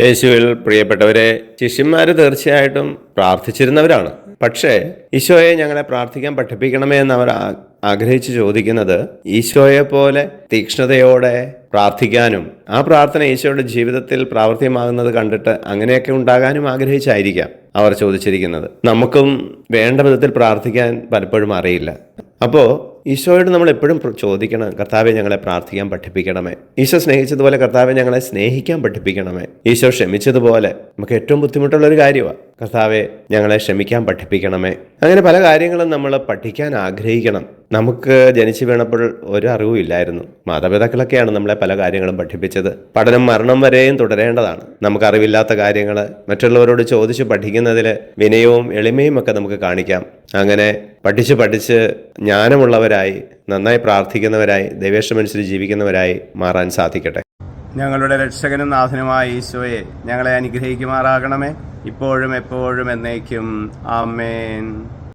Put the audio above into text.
യേശുവിൽ പ്രിയപ്പെട്ടവരെ ശിഷ്യന്മാർ തീർച്ചയായിട്ടും പ്രാർത്ഥിച്ചിരുന്നവരാണ്. പക്ഷേ ഈശോയെ ഞങ്ങളെ പ്രാർത്ഥിക്കാൻ പഠിപ്പിക്കണമേ എന്ന് അവർ ആഗ്രഹിച്ചു ചോദിക്കുന്നത് ഈശോയെ പോലെ തീക്ഷ്ണതയോടെ പ്രാർത്ഥിക്കാനും ആ പ്രാർത്ഥന ഈശോയുടെ ജീവിതത്തിൽ പ്രാവർത്തികമാകുന്നത് കണ്ടിട്ട് അങ്ങനെയൊക്കെ ഉണ്ടാകാനും ആഗ്രഹിച്ചായിരിക്കാം അവർ ചോദിച്ചിരിക്കുന്നത്. നമുക്കും വേണ്ട വിധത്തിൽ പ്രാർത്ഥിക്കാൻ പലപ്പോഴും അറിയില്ല. അപ്പോൾ ഈശോയോട് നമ്മൾ എപ്പോഴും ചോദിക്കണം കർത്താവെ ഞങ്ങളെ പ്രാർത്ഥിക്കാൻ പഠിപ്പിക്കണമേ. ഈശോ സ്നേഹിച്ചതുപോലെ കർത്താവെ ഞങ്ങളെ സ്നേഹിക്കാൻ പഠിപ്പിക്കണമേ. ഈശോ ക്ഷമിച്ചതുപോലെ നമുക്ക് ഏറ്റവും ബുദ്ധിമുട്ടുള്ള ഒരു കാര്യമാണ് കർത്താവെ ഞങ്ങളെ ക്ഷമിക്കാൻ പഠിപ്പിക്കണമേ. അങ്ങനെ പല കാര്യങ്ങളും നമ്മൾ പഠിക്കാൻ ആഗ്രഹിക്കണം. നമുക്ക് ജനിച്ചു വീണപ്പോൾ ഒരു അറിവും ഇല്ലായിരുന്നു. മാതാപിതാക്കളൊക്കെയാണ് നമ്മളെ പല കാര്യങ്ങളും പഠിപ്പിച്ചത്. പഠനം മരണം വരെയും തുടരേണ്ടതാണ്. നമുക്ക് അറിവില്ലാത്ത കാര്യങ്ങൾ മറ്റുള്ളവരോട് ചോദിച്ച് പഠിക്കുന്നതിൽ വിനയവും എളിമയും ഒക്കെ നമുക്ക് കാണിക്കാം. അങ്ങനെ പഠിച്ച് പഠിച്ച് ജ്ഞാനമുള്ളവരായി നന്നായി പ്രാർത്ഥിക്കുന്നവരായി ദൈവേഷമനുസരിച്ച് ജീവിക്കുന്നവരായി മാറാൻ സാധിക്കട്ടെ. ഞങ്ങളുടെ രക്ഷകനും നാഥനുമായ ഈശോയെ ഞങ്ങളെ അനുഗ്രഹിക്കുമാറാകണമേ. ഇപ്പോഴും എപ്പോഴും എന്നേക്കും. ആമേൻ.